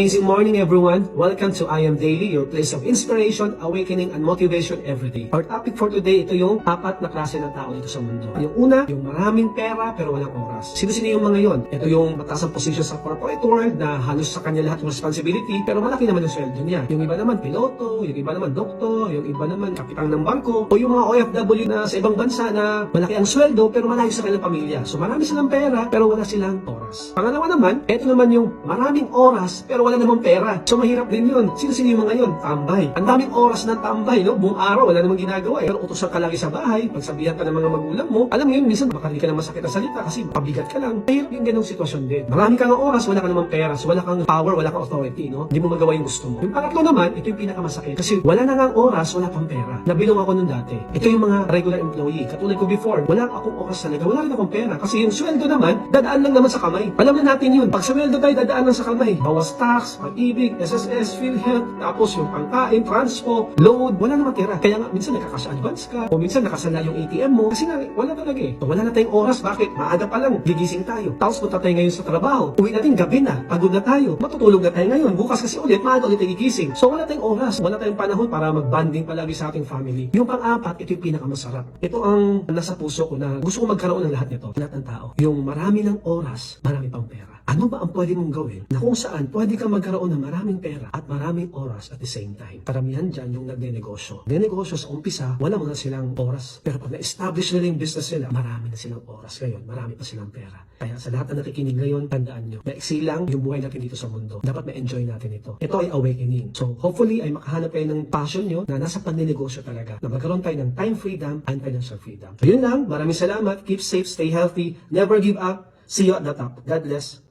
Amazing morning everyone! Welcome to I Am Daily, your place of inspiration, awakening, and motivation every day. Our topic for today, ito yung apat na klase ng tao dito sa mundo. Yung una, yung maraming pera pero walang oras. Sino-sino yung mga yon? Ito yung mataas ang posisyon sa corporate world na halos sa kanya lahat ng responsibility pero malaki naman yung sweldo niya. Yung iba naman piloto, yung iba naman doktor, yung iba naman kapitang ng bangko, o yung mga OFW na sa ibang bansa na malaki ang sweldo pero malayo sa kanilang pamilya. So marami silang pera pero wala silang oras. Pangalawa naman, ito naman yung maraming oras pero wala namang pera. So mahirap din yun. Sino-sino yung mga yun? Tambay. Ang daming oras na tambay, no? Buong araw, wala namang ginagawa eh. Pero utosan ka lagi sa bahay, pagsabihan ka ng mga magulang mo, alam mo yun, minsan baka hindi ka na masakit na salita kasi pabigat ka lang. Mahirap yung ganong sitwasyon din. Marami kang oras, wala ka namang pera, so wala kang power, wala kang authority, no? Hindi mo magawa yung gusto mo. Yung pangatlo naman, ito yung pinakamasakit. Kasi wala na nga ang oras, wala pang pera. Nabilong ako nun dati. Ito yung mga regular employee. Katulad ko before, wala akong oras talaga, wala rin akong pera. Kasi yung sweldo naman, dadaan lang naman sa kamay. Alam na natin yun. Pag sweldo tayo, dadaan lang sa kamay. Bawas tax, pag-ibig, SSS, PhilHealth, tapos yung pangkain, transpo, load, wala namang tira. Kaya nga, minsan nagkakash advance ka, o minsan nakasala yung ATM mo. Kasi nga, wala talaga eh. So, wala na tayong oras. Bakit? Maaga pa lang, gigising tayo. Tapos punta tayo ngayon sa trabaho. Uwi natin gabi na, pagod na tayo. Matutulog na tayo ngayon. Bukas kasi ulit, maaga ulit tayo gigising. So, wala tayong oras. Wala tayong panahon para mag-banding palagi sa ating family. Yung pang-apat, ito yung pinakamasarap. Ito ang nasa puso ko na gusto ko magkaroon ng lahat nito. Lahat ng tao. Yung marami ng oras, marami pang pera. Ano ba ang pwede mong gawin na kung saan pwede kang magkaroon ng maraming pera at maraming oras at the same time? Karamihan dyan yung nagne-negosyo. Nagne-negosyo sa umpisa, wala mga silang oras. Pero pag na-establish nila yung business nila, marami na silang oras ngayon. Marami pa silang pera. Kaya sa lahat na nakikinig ngayon, tandaan nyo, maiksi lang yung buhay natin dito sa mundo. Dapat ma-enjoy natin ito. Ito ay awakening. So hopefully ay makahanap kayo ng passion nyo na nasa paninegosyo talaga. Na magkaroon tayo ng time freedom and financial freedom. So yun lang. Maraming salamat. Keep safe, stay healthy. Never give up. See you at the top. God bless.